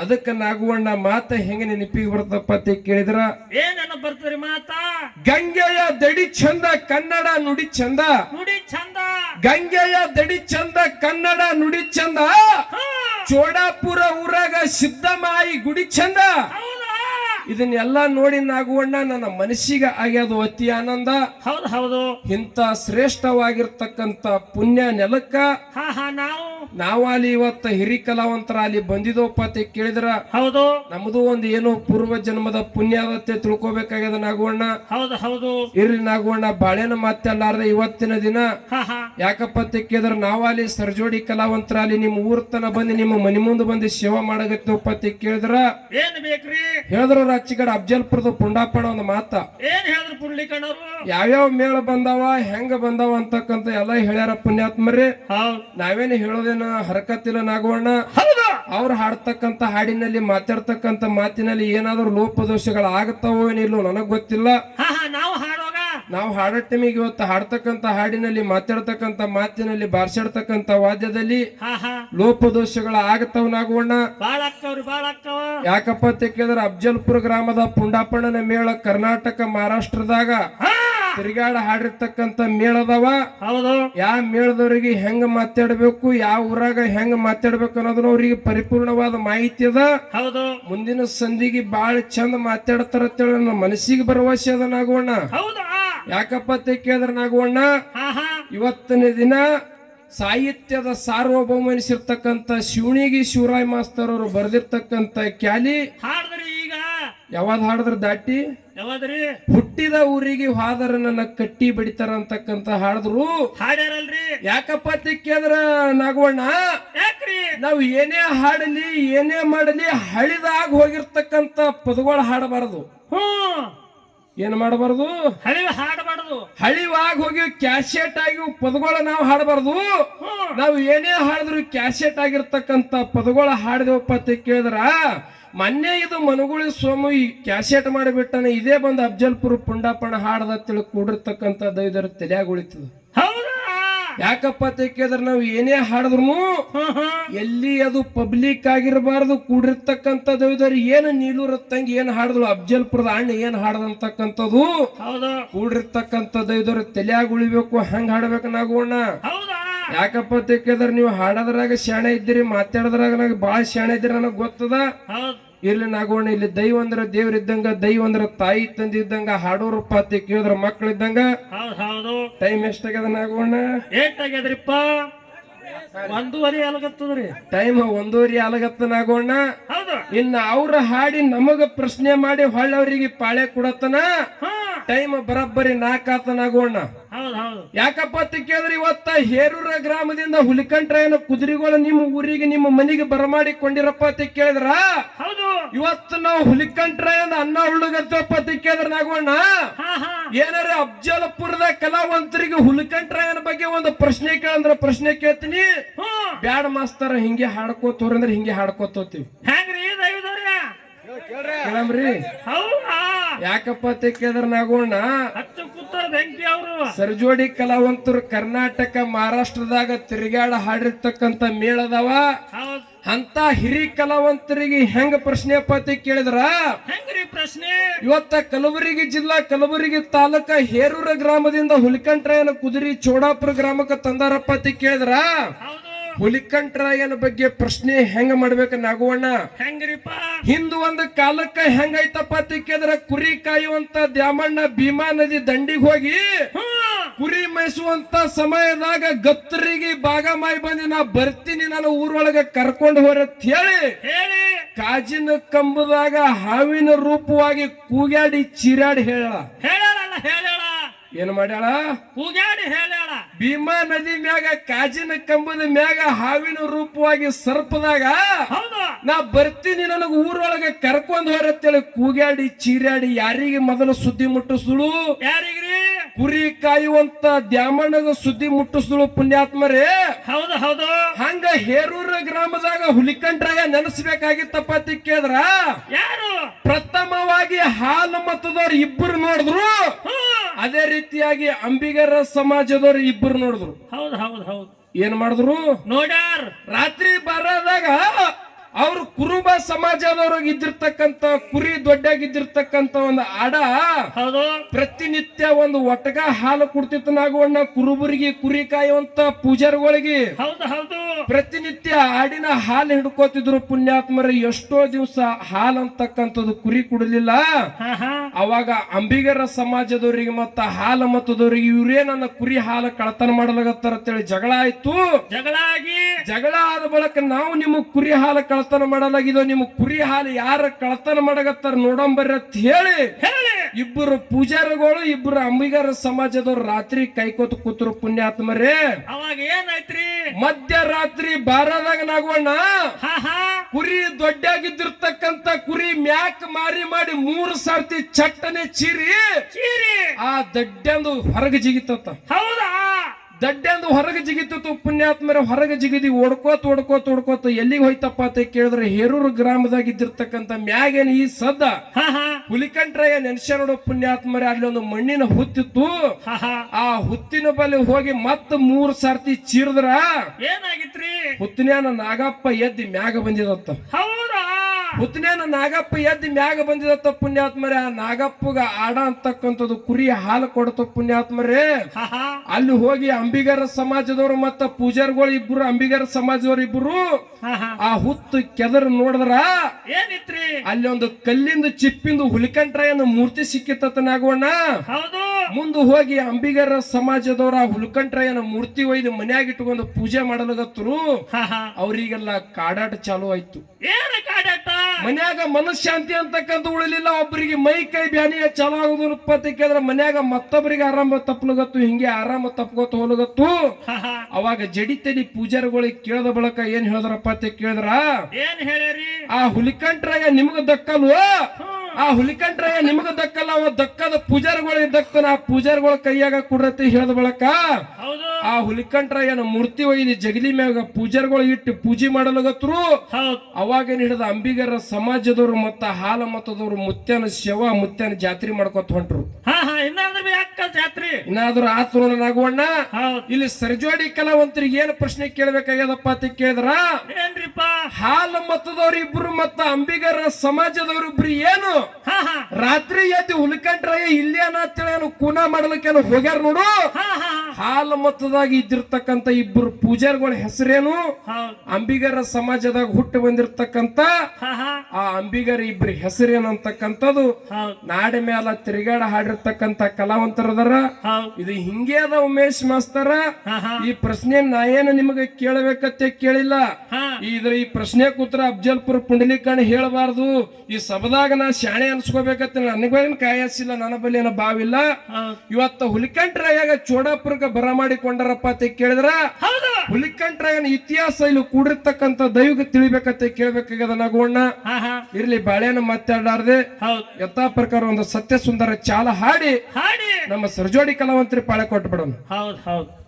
ಅದಕ್ಕ ನಾಗುವಣ್ಣ ಮಾತ ಹೆಂಗ ನೆನಪಿಗೆ ಬರ್ತಪ್ಪ ಅಂತ ಕೇಳಿದ್ರ ಏನೇನು ಬರ್ತದ್ರಿ ಮಾತಾ? ಗಂಗೆಯ ದಡಿ ಚಂದ ಕನ್ನಡ ನುಡಿ ಚಂದ. ನುಡಿ ಚಂದ. ಗಂಗೆಯ ದಡಿ ಚಂದ ಕನ್ನಡ ನುಡಿ ಚಂದ. ಚೋಡಾಪುರ ಊರಾಗ ಸಿದ್ದಮಾಯಿ ಗುಡಿ ಚಂದ. ಇದನ್ನೆಲ್ಲ ನೋಡಿ ನಾಗುವಣ್ಣ ನನ್ನ ಮನಸ್ಸಿಗೆ ಆಗ್ಯದು ಅತಿ ಆನಂದ. ಹೌದು ಹೌದು. ಇಂಥ ಶ್ರೇಷ್ಠವಾಗಿರ್ತಕ್ಕಂಥ ಪುಣ್ಯ ನೆಲಕ್ಕ ಹಾ ಹಾ ನಾವು ನಾವ ಅಲ್ಲಿ ಇವತ್ತ ಹಿರಿ ಕಲಾವಂತರ ಅಲ್ಲಿ ಬಂದಿದವಪ್ಪ ಅಂತ ಕೇಳಿದ್ರ? ಹೌದು. ನಮ್ದು ಒಂದು ಏನೋ ಪೂರ್ವ ಜನ್ಮದ ಪುಣ್ಯದತ್ತೆ ತಿಳ್ಕೊಬೇಕಾಗ್ಯದ ನಾಗವಣ್ಣ? ಹೌದು ಹೌದು. ಇರ್ಲಿ ನಾಗವಣ್ಣ ಬಾಳೆನ ಮಾತಲ್ಲಾರ್ದ ಇವತ್ತಿನ ದಿನ. ಯಾಕಪ್ಪ ಅಂತ ಕೇಳಿದ್ರ? ನಾವ ಅಲ್ಲಿ ಸರ್ಜೋಡಿ ಕಲಾವಂತರ ಅಲ್ಲಿ ನಿಮ್ಮ ಊರ್ ತನ ಬಂದು ನಿಮ್ಮ ಮನೆ ಮುಂದೆ ಬಂದು ಸೇವಾ ಮಾಡಗತ್ತೋ ಅಂತ ಕೇಳಿದ್ರ? ಏನ್ ಬೇಕ್ರಿ? ಹೇಳಿದ್ರ ರಾಚಿಗಡ ಅಫ್ಜಲ್ಪುರದ ಪುಂಡಾಪಣ ಒಂದು ಮಾತ. ಏನ್ ಹೇಳಿದ್ರು ಯಾವ ಯಾವ್ಯಾವ ಮೇಳ ಬಂದಾವ ಹೆಂಗ ಬಂದಾವ ಅಂತಕ್ಕಂತ ಎಲ್ಲ ಹೇಳ್ಯಾರ ಪುಣ್ಯಾತ್ಮರೇ. ನಾವೇನು ಹೇಳೋದೇನ ಹರಕತ್ತಿಲ್ಲ ನಾಗವಣ್ಣ. ಅವ್ರು ಹಾಡ್ತಕ್ಕಂತ ಹಾಡಿನಲ್ಲಿ ಮಾತಾಡ್ತಕ್ಕಂತ ಮಾತಿನಲ್ಲಿ ಏನಾದ್ರೂ ಲೋಪದೋಷಗಳು ಆಗತ್ತವೋ ಏನಿಲ್ಲೋ ನನಗ್ ಗೊತ್ತಿಲ್ಲ. ನಾವು ನಾವು ಹಾಡೋ ಟೈಮಿಗೆ ಇವತ್ತು ಹಾಡ್ತಕ್ಕಂತ ಹಾಡಿನಲ್ಲಿ ಮಾತಾಡ್ತಕ್ಕಂತ ಮಾತಿನಲ್ಲಿ ಬಾರ್ಸಾಡ್ತಕ್ಕಂತ ವಾದ್ಯದಲ್ಲಿ ಲೋಪದೋಷಗಳ ಆಗತ್ತವನಾಗುವಣ್ಣ ಯಾಕಪ್ಪ ಅಂತ ಕೇಳಿದ್ರೆ ಅಫ್ಜಲ್ಪುರ ಗ್ರಾಮದ ಪುಂಡಾಪಣ್ಣನ ಮೇಳ ಕರ್ನಾಟಕ ಮಹಾರಾಷ್ಟ್ರದಾಗ ತಿರುಗಾಡ ಹಾಡಿರ್ತಕ್ಕಂಥ ಮೇಳದವ. ಹೌದು. ಯಾವ ಮೇಳದವರಿಗೆ ಹೆಂಗ ಮಾತಾಡ್ಬೇಕು ಯಾವ ಊರಾಗ ಹೆಂಗ ಮಾತಾಡ್ಬೇಕು ಅನ್ನೋದನ್ನ ಅವ್ರಿಗೆ ಪರಿಪೂರ್ಣವಾದ ಮಾಹಿತಿ ಅದ. ಹೌದು. ಮುಂದಿನ ಸಂಧಿಗೆ ಬಾಳ ಚಂದ ಮಾತಾಡ್ತಾರ ನನ್ನ ಮನಸ್ಸಿಗೆ ಭರವಸೆ ಅದ ನಾಗವಣ್ಣ. ಹೌದಾ. ಯಾಕಪ್ಪ ಕೇಳಿದ್ರ ನಾಗವಣ್ಣ ಇವತ್ತಿನ ದಿನ ಸಾಹಿತ್ಯದ ಸಾರ್ವಭೌಮ ಎನಿಸಿರ್ತಕ್ಕಂತ ಶಿವಣಿಗಿ ಶಿವರಾಯ್ ಮಾಸ್ತರ್ ಅವರು ಬರೆದಿರ್ತಕ್ಕಂತ ಕ್ಯಾಲಿ. ಹಾಡ್ದ್ರಿ ಈಗ. ಯಾವಾಗ ಹಾಡಿದ್ರ ದಾಟಿ? ಯಾವದ್ರಿ? ಹುಟ್ಟಿದ ಊರಿಗೆ ಹಾದರ ನನ್ನ ಕಟ್ಟಿ ಬಡಿತಾರ ಅಂತಕ್ಕಂತ ಹಾಡಿದ್ರು. ಹಾಡ್ಯಾರಲ್ರಿ. ಯಾಕಪ್ಪ ಅಂತ ಕೇಳಿದ್ರ ನಾಗವಣ್ಣ ಯಾಕ್ರಿ? ನಾವು ಏನೇ ಹಾಡಲಿ ಏನೇ ಮಾಡಲಿ ಹಳಿದಾಗ ಹೋಗಿರ್ತಕ್ಕಂತ ಪದಗಳು ಹಾಡಬಾರದು. ಹ್ಮ್. ಏನ್ ಮಾಡಬಾರ್ದು? ಹಳಿ ಹಾಡಬಾರ್ದು. ಹಳಿವಾಗ ಹೋಗಿ ಕ್ಯಾಸೆಟ್ ಆಗಿ ಪದಗಳು ನಾವು ಹಾಡಬಾರ್ದು. ನಾವು ಏನೇ ಹಾಡಿದ್ರು ಕ್ಯಾಸೆಟ್ ಆಗಿರ್ತಕ್ಕಂತ ಪದಗಳು ಹಾಡಿದವಪ್ಪ ಅಂತ ಕೇಳಿದ್ರ? ಮೊನ್ನೆ ಇದು ಮನುಗುಳಿ ಸ್ವಾಮಿ ಕ್ಯಾಸೆಟ್ ಮಾಡಿಬಿಟ್ಟನ ಇದೇ ಬಂದು ಅಫ್ಜಲ್ಪುರ ಪುಂಡಾಪಣ ಹಾಡದ ತಿಳಿ ಕೂಡಿರ್ತಕ್ಕಂಥದ್ದು ಇದರ ತಲೆಯಾಗ ಉಳಿತದ. ಯಾಕಪ್ಪ ಅಂತ ಕೇಳಿದ್ರೆ ನಾವು ಏನೇ ಹಾಡಿದ್ರು ಎಲ್ಲಿ ಅದು ಪಬ್ಲಿಕ್ ಆಗಿರಬಾರ್ದು ಕೂಡಿರ್ತಕ್ಕಂಥದ್ದು ಇದಾರೆ ಏನು ನೀಲೂರ ತಂಗಿ ಏನು ಹಾಡಿದ್ರು ಅಫ್ಜಲ್ಪುರದ ಅಣ್ಣ ಏನು ಹಾಡದಂತಕ್ಕಂಥದ್ದು? ಹೌದು. ಕೂಡಿರ್ತಕ್ಕಂಥದ್ದು ಇದಾರೆ ತಲೆಯಾಗ ಉಳಿಬೇಕು ಹಂಗ ಹಾಡ್ಬೇಕು ನಾಗೋಣ ಯಾಕಪ್ಪ ಅಂತ ಕೇಳಿದ್ರೆ ನೀವು ಹಾಡೋದ್ರಾಗ ಶಾಣೆ ಇದ್ದೀರಿ ಮಾತಾಡೋದ್ರಾಗ ನನಗೆ ಭಾಳ ಶಾಣೆ ಇದ್ದೀರಿ ನನಗೆ ಗೊತ್ತದ? ಇರ್ಲಿ ನಾಗೋಣ ಇಲ್ಲಿ ದೈವ ಅಂದ್ರ ದೇವ್ರ ಇದ್ದಂಗ ದೈವ ಅಂದ್ರ ತಾಯಿ ತಂದಿದ್ದಂಗ ಹಾಡೋರಪ್ಪ ಪಾತಿ ಕೇಳಿದ್ರ ಮಕ್ಳಿದ್ದಂಗ ಇದ್ದಂಗ. ಹೌದು ಟೈಮ್ ಎಷ್ಟಾಗ್ಯದ ನಾಗೋಣ ಏಟ್ ಆಗ್ಯದ್ರಿಪ್ಪ? ಒಂದೂವರೆ ಅಲಗತ್ತದ್ರಿ ಟೈಮ್ ಒಂದೂವರೆ ಅಲಗತ್ತ ನಾಗೋಣ ಇನ್ನ ಅವ್ರ ಹಾಡಿ ನಮಗ ಪ್ರಶ್ನೆ ಮಾಡಿ ಹೊಳ್ಳವರಿಗೆ ಪಾಳೆ ಕೊಡತನ ಹಾ. ಟೈಮ್ ಬರಬ್ಬರಿ ನಾಲ್ಕಾತನಾಗೋಣ ಯಾಕಪ್ಪ ಅಂತ ಕೇಳಿದ್ರೆ ಇವತ್ತ ಹೇರೂರ ಗ್ರಾಮದಿಂದ ಹುಲಿಕಂಟ್ರಾಯನ ಕುದುರೆಗಳು ನಿಮ್ಮ ಊರಿಗೆ ನಿಮ್ಮ ಮನೆಗೆ ಬರಮಾಡಿಕೊಂಡಿರಪ್ಪ ಅಂತ ಕೇಳಿದ್ರ? ಹೌದು. ಇವತ್ತು ನಾವು ಹುಲಿಕಂಟ್ರಾಯನ ಅನ್ನ ಹುಳುಗತ್ತಪ್ಪ ಅಂತ ಕೇಳಿದ್ರ ನಾಗೋಣ ಹಾ ಹಾ. ಏನಾರ ಅಫ್ಜಲಪುರದ ಕಲಾವಂತರಿಗೆ ಹುಲಿಕಂಟ್ರಾಯನ ಬಗ್ಗೆ ಒಂದು ಪ್ರಶ್ನೆ ಕೇಳಂದ್ರ ಪ್ರಶ್ನೆ ಕೇಳ್ತೀನಿ. ಬ್ಯಾಡ ಮಾಸ್ತರ ಹಿಂಗೆ ಹಾಡ್ಕೋತವ್ರ ಅಂದ್ರೆ ಹಿಂಗೆ ಹಾಡ್ಕೋತೀವಿ ಹೆಂಗ್ರಿ ದೈವದವ್ರ? ಕೇಳಮ್ರಿ. ಹೌದಾ? ಯಾಕಪ್ಪ ಅಂತ ಕೇಳಿದ್ರ ನಾಗೋಣ ಹತ್ತು ಕುತ್ತ ಬೆಂಕಿ ಸರ್ಜೋಡಿ ಕಲಾವಂತರು ಕರ್ನಾಟಕ ಮಹಾರಾಷ್ಟ್ರದಾಗ ತಿರುಗಾಡ ಹಾಡಿರ್ತಕ್ಕಂಥ ಮೇಳದವ. ಅಂತ ಹಿರಿ ಕಲಾವಂತರಿಗೆ ಹೆಂಗ ಪ್ರಶ್ನೆ ಪತಿ ಕೇಳಿದ್ರ? ಪ್ರಶ್ನೆ? ಇವತ್ತ ಕಲಬುರಗಿ ಜಿಲ್ಲಾ ಕಲಬುರಗಿ ತಾಲೂಕ ಹೇರೂರ ಗ್ರಾಮದಿಂದ ಹುಲಿಕಂಟ್ರಾಯನ ಕುದುರಿ ಚೋಡಾಪುರ ಗ್ರಾಮಕ್ಕೆ ತಂದಾರಪ್ಪ ಅಂತ ಕೇಳಿದ್ರ? ಹುಲಿಕಂಟ್ರಾಯನ ಬಗ್ಗೆ ಪ್ರಶ್ನೆ ಹೆಂಗ ಮಾಡ್ಬೇಕ ನಾಗುವಣ್ಣ? ಹೆಂಗ್ರಿಪ್ಪ? ಹಿಂದ್ ಒಂದು ಕಾಲಕ್ಕ ಹೆಂಗೈತಪ್ಪ ಅಂತ ಕೇಳಿದ್ರ? ಕುರಿ ಕಾಯುವಂತ ದ್ಯಾಮಣ್ಣ ಭೀಮಾ ನದಿ ದಂಡಿಗೆ ಹೋಗಿ. ಕುರಿ ಮೇಯಿಸುವಂತ ಸಮಯದಾಗ ಗತ್ತರಿಗೆ ಭಾಗಮಾಯಿ ಬಂದಿ ನಾ ಬರ್ತೀನಿ ನಾನು ಊರೊಳಗೆ ಕರ್ಕೊಂಡು ಹೊರತ್ ಹೇಳಿ. ಹೇಳಿ. ಕಾಜಿನ ಕಂಬದಾಗ ಹಾವಿನ ರೂಪವಾಗಿ ಕೂಗ್ಯಾಡಿ ಚಿರಾಡಿ ಹೇಳ ಹೇಳಲ್ಲ ಹೇಳಲ್ಲ ಏನ್ ಮಾಡ್ಯಾಳ? ಕೂಗ್ಯಾಡಿ ಹೇಳ ಭೀಮಾ ನದಿ ಮ್ಯಾಗ ಕಾಜಿನ ಕಂಬದ ಮ್ಯಾಗ ಹಾವಿನ ರೂಪವಾಗಿ ಸರ್ಪದಾಗ ಹೌದು. ನಾ ಬರ್ತೀನಿ ನನಗ ಊರೊಳಗ ಕರ್ಕೊಂಡ್ ಹೊರತ್ತೇಳಿ ಕೂಗ್ಯಾಡಿ ಚೀರಾಡಿ ಯಾರಿಗೆ ಮೊದಲು ಸುದ್ದಿ ಮುಟ್ಟಿಸ್ದಳು ಯಾರಿಗ್ರಿ ಕುರಿ ಕಾಯುವಂತ ದ್ಯಾಮಣ್ಣಗ ಸುದ್ದಿ ಮುಟ್ಟಿಸಿದಳು ಪುಣ್ಯಾತ್ಮರೇ. ಹೌದು ಹೌದು. ಹಂಗ ಹೇರೂರ ಗ್ರಾಮದಾಗ ಹುಲಿಕಂಡ್ರಾಯ ನೆನೆಸ್ಬೇಕಾಗಿತ್ತಪ್ಪ ಅಂತ ಕೇಳಿದ್ರ. ಯಾರು? ಪ್ರಥಮವಾಗಿ ಹಾಲು ಮತದವ್ರು ಇಬ್ಬರು ನೋಡಿದ್ರು. ಅದೇ ರೀತಿಯಾಗಿ ಅಂಬಿಗರ ಸಮಾಜದವ್ರು ಇಬ್ಬರು ನೋಡಿದ್ರು. ಹೌದು ಹೌದು ಹೌದು. ಏನ್ ಮಾಡಿದ್ರು? ನೋಡ್ಯಾರ. ರಾತ್ರಿ ಬರದಾಗ ಅವ್ರು ಕುರುಬ ಸಮಾಜದವರು ಇದ್ದಿರ್ತಕ್ಕಂತ ಕುರಿ ದೊಡ್ಡಾಗಿದ್ದಿರ್ತಕ್ಕಂತ ಒಂದು ಅಡ ಹೌದು. ಪ್ರತಿನಿತ್ಯ ಒಂದು ಒಟ್ಟಗ ಹಾಲು ಕುಡ್ತಿತ್ತು ನಾಗವಣ್ಣ ಕುರುಬರಿಗೆ ಕುರಿ ಕಾಯುವಂತ ಪೂಜಾರಿಗಳಿಗೆ. ಹೌದು ಹೌದು. ಪ್ರತಿನಿತ್ಯ ಆಡಿನ ಹಾಲು ಹಿಡ್ಕೋತಿದ್ರು ಪುಣ್ಯಾತ್ಮರ ಎಷ್ಟೋ ದಿವಸ ಹಾಲು ಅಂತಕ್ಕಂಥದ್ದು ಕುರಿ ಕುಡಲಿಲ್ಲ. ಅವಾಗ ಅಂಬಿಗರ ಸಮಾಜದವರಿಗೆ ಮತ್ತ ಹಾಲು ಮತ್ತದವರಿಗೆ ಇವರೇ ನನ್ನ ಕುರಿ ಹಾಲು ಕಳತನ ಮಾಡಲಾಗತ್ತಾರ ಅಂತೇಳಿ ಜಗಳ ಆಯ್ತು. ಜಗಳ ಆಗಿ. ಜಗಳ ಆದ ಬಳಿಕ ನಾವು ನಿಮ್ಮ ಕುರಿ ಹಾಲು ಕಳತನ ಮಾಡಲಾಗಿದೋ ನಿಮ್ಮ ಕುರಿ ಹಾಲು ಯಾರ ಕಳತನ ಮಾಡಗತ್ತಾರ ನೋಡಂಬರ್ರಿ ಅಂತ ಹೇಳಿ. ಇಬ್ಬರು ಪೂಜಾರಿಗಳು ಇಬ್ಬರು ಅಂಬಿಗರ ಸಮಾಜದವ್ರು ರಾತ್ರಿ ಕೈಕೋತ ಕೂತರು ಪುಣ್ಯಾತ್ಮರೇ. ಅವಾಗ ಏನಾಯ್ತ್ರಿ? ಮಧ್ಯರಾತ್ರಿ ಬಾರದಾಗ ಹಾ ಕುರಿ ದೊಡ್ಡಾಗಿದ್ದಿರ್ತಕ್ಕಂತ ಕುರಿ ಮ್ಯಾಕ್ ಮಾರಿ ಮಾಡಿ ಮೂರು ಸರ್ತಿ ಚಟ್ಟನೆ ಚೀರಿ ಚೀರಿ. ಆ ದಡ್ಡಂದು ಹೊರಗೆ ಜಿಗಿತ ಹೌದಾ? ದಡ್ಡಂದು ಹೊರಗೆ ಜಿಗಿತಿತ್ತು ಪುಣ್ಯಾತ್ಮರ ಹೊರಗೆ ಜಿಗಿದಿ ಓಡ್ಕೋತ ಓಡ್ಕೋತ ಓಡ್ಕೋತ ಎಲ್ಲಿಗೆ ಹೋಯ್ತಪ್ಪ ಅಂತ ಕೇಳಿದ್ರೆ ಹೇರೂರು ಗ್ರಾಮದಾಗ ಇದ್ದಿರ್ತಕ್ಕಂಥ ಮ್ಯಾಗೇನ್ ಈ ಸದ್ದ. ಹಾ ಹಾ. ಹುಲಿಕಂಟ್ರಯ್ಯ ನೆನ್ಸ್ಯ ನೋಡು ಪುಣ್ಯಾತ್ಮರೇ ಅಲ್ಲಿ ಒಂದು ಮಣ್ಣಿನ ಹುತ್ತಿತ್ತು. ಆ ಹುತ್ತಿನ ಬಳಿ ಹೋಗಿ ಮತ್ತ ಮೂರ್ ಸರ್ತಿ ಚೀರದ್ರ. ಏನಾಗಿತ್ರಿ? ಹುತ್ತಿನ ನಾಗಪ್ಪ ಎದ್ದಿ ಮ್ಯಾಗ ಬಂದಿದತ್ತ. ಹೌದಾ ಹುತ್ತಿನ್ಯಾನ ನಾಗಪ್ಪ ಎದ್ದು ಮ್ಯಾಗ ಬಂದಿದ ಪುಣ್ಯಾತ್ಮರೇ ಆ ನಾಗಪ್ಪಗ ಆಡ ಅಂತಕ್ಕಂಥದ್ದು ಕುರಿ ಹಾಲು ಕೊಡ್ತ ಪುಣ್ಯಾತ್ಮರೇ ಅಲ್ಲಿ ಹೋಗಿ ಅಂಬಿಗರ ಸಮಾಜದವರು ಮತ್ತ ಪೂಜಾರಿಗಳು ಇಬ್ರು ಅಂಬಿಗರ ಸಮಾಜದವರು ಇಬ್ರು ಆ ಹುತ್ತು ಕೆದರ್ ನೋಡಿದ್ರ ಏನಿತ್ರಿ? ಅಲ್ಲಿ ಒಂದು ಕಲ್ಲಿಂದ ಚಿಪ್ಪಿಂದು ಹುಲಿಕಂಟ್ರಯ್ಯನ ಮೂರ್ತಿ ಸಿಕ್ಕಿತ್ತ ನಾಗವಣ್ಣ. ಹೌದು. ಮುಂದೆ ಹೋಗಿ ಅಂಬಿಗರ ಸಮಾಜದವರ ಹುಲಿಕಂಟ್ರಯ್ಯನ ಮೂರ್ತಿ ಒಯ್ದು ಮನ್ಯಾಗ ಇಟ್ಕೊಂಡು ಪೂಜೆ ಮಾಡಲಾಗತ್ತರು. ಅವರಿಗೆಲ್ಲ ಕಾಡಾಟ ಚಾಲು ಆಯ್ತು. ಮನ್ಯಾಗ ಮನಶಾಂತಿ ಅಂತಕ್ಕಂಥ ಉಳಿಲಿಲ್ಲ ಒಬ್ಬರಿಗೆ ಮೈ ಕೈ ಬ್ಯಾನಿಯ ಚಲೋ ಉತ್ಪತ್ತಿ ಕೇಳಿದ್ರೆ ಮನ್ಯಾಗ ಮತ್ತೊಬ್ಬರಿಗೆ ಆರಾಮ ತಪ್ಪಲಗತ್ತು ಹಿಂಗೆ ಆರಾಮ ತಪ್ಪಗೋತ ಹೋಲಗತ್ತು. ಅವಾಗ ಜಡಿತಲಿ ಪೂಜಾರಿಗಳಿಗೆ ಕೇಳದ ಬಳಕ ಏನ್ ಹೇಳದ್ರಪ್ಪ ಅಂತ ಕೇಳಿದ್ರ? ಏನ್ ಹೇಳ್ಯಾರಿ? ಆ ಹುಲಿಕಂಟ್ರಾಯ ನಿಮ್ಗ ದಕ್ಕಲ್ವ? ಆ ಹುಲಿಕಂಟ್ರಾಯ ನಿಮ್ಗ ದಕ್ಕಲ್ಲ ಅವ ದಕ್ಕದ ಪೂಜಾರಿಗಳಿಗೆ ದಕ್ಕನ ಆ ಪೂಜಾರಿಗಳ ಕೈಯಾಗ ಕುಡ್ರತಿ ಹೇಳದ ಬಳಕ? ಹೌದು. ಆ ಹುಲಿಕಂಠರಾಯನ ಮೂರ್ತಿ ಒಯ್ದು ಜಗಲಿ ಮ್ಯಾಗ ಪೂಜಾರಿಗಳು ಇಟ್ಟು ಪೂಜೆ ಮಾಡಲಾಗತ್ರು? ಅವಾಗ ಅವಾಗೇನ್ ಹಿಡಿದ ಅಂಬಿಗರ ಸಮಾಜದವರು ಮತ್ತ ಹಾಲ ಮತದವರು ಮುತ್ಯನ ಶವ ಮುತ್ಯನ ಜಾತ್ರೆ ಮಾಡ್ಕೊತ ಹೊಂಟ್ರು. ಹಾ ಹಾ ಇನ್ನಾದ್ರೂ ಯಾಕ ಜಾತ್ರಿ? ಇನ್ನಾದ್ರೂ ಆತು ನಾಗವಣ್ಣ. ಹೌದ್. ಇಲ್ಲಿ ಸರ್ಜೋಡಿ ಕಲಾವಂತರಿಗೆ ಏನ್ ಪ್ರಶ್ನೆ ಕೇಳ್ಬೇಕಾಗ್ಯದಪ್ಪ ಅಂತ ಕೇಳಿದ್ರ? ಏನ್ರಿಪ್ಪ? ಹಾಲ ಮತದವ್ರ ಇಬ್ರು ಮತ್ತ ಅಂಬಿಗರ ಸಮಾಜದವ್ರ ಇಬ್ರು ಏನು? ಹಾ ಹಾ. ರಾತ್ರಿ ಎದ್ದು ಹುಲಿಕಂಠರಾಯ ಇಲ್ಲಿ ಅನ್ನ ಏನು ಕೂನ ಮಾಡ್ಲಿಕ್ಕೇನು ಹೋಗ್ಯಾರ ನೋಡು? ಹಾಲ ಮತದಾಗ ಇದ್ದಿರ್ತಕ್ಕಂತ ಇಬ್ಬರು ಪೂಜಾರಿಗಳ ಹೆಸರೇನು? ಅಂಬಿಗರ ಸಮಾಜದಾಗ ಹುಟ್ಟಿ ಬಂದಿರತಕ್ಕಂತ ಆ ಅಂಬಿಗರ ಇಬ್ಬರ ಹೆಸರೇನಂತಕ್ಕಂಥದ್ದು ಹಾ. ನಾಡ ಮ್ಯಾಲ ತಿರುಗಾಡ ಹಾಡಿರ್ತಕ್ಕಂತ ಕಲಾವಂತರದಾರ? ಇದು ಹಿಂಗೇ ಅದ ಉಮೇಶ್ ಮಾಸ್ತರ? ಈ ಪ್ರಶ್ನೆ ನಾ ಏನು ನಿಮಗೆ ಕೇಳಬೇಕತ್ತೆ ಕೇಳಿಲ್ಲ? ಇದ್ರ ಈ ಪ್ರಶ್ನೆ ಕೂತ್ರ ಅಫ್ಜಲ್ಪುರ ಪುಂಡಲೀಕರಣ ಹೇಳಬಾರ್ದು. ಈ ಸಭದಾಗ ನಾ ಶಾಣೆ ಅನ್ಸ್ಕೋಬೇಕತ್ತೆ ನನಗೇನು ಕಾಯಸಿಲ್ಲ ನನ್ನ ಬಳಿ ಏನೋ ಬಾವಿಲ್ಲ. ಇವತ್ತ ಹುಲಿಕಂಟ್ರಾಯಾಗ ಚೋಡಾಪುರಕ್ಕೆ ಬರಮಾಡಿಕೊಂಡರಪ್ಪ ಅಂತ ಕೇಳಿದ್ರ? ಹೌದು. ಹುಲಿಕಂಟ್ರಾಯನ ಇತಿಹಾಸ ಇಲ್ಲಿ ಕೂಡಿರ್ತಕ್ಕಂಥ ದೈವಕ್ಕೆ ತಿಳಿಬೇಕಂತ ಕೇಳ್ಬೇಕಾಗ್ಯದ ನಗೋಣ್ಣ ಇರ್ಲಿ ಬಾಳೆನ ಮಾತಾಡಾರ್ದೆ ಯಥಾ ಪ್ರಕಾರ ಒಂದು ಸತ್ಯ ಸುಂದರ ಚಾಲ ಹಾಡಿ. ಹಾಡಿ. ನಮ್ಮ ಸರ್ಜೋಡಿ ಕಲಾವಂತರಿ ಪಾಳೆ ಕೊಟ್ಬಿಡೋಣ. ಹೌದು ಹೌದ್.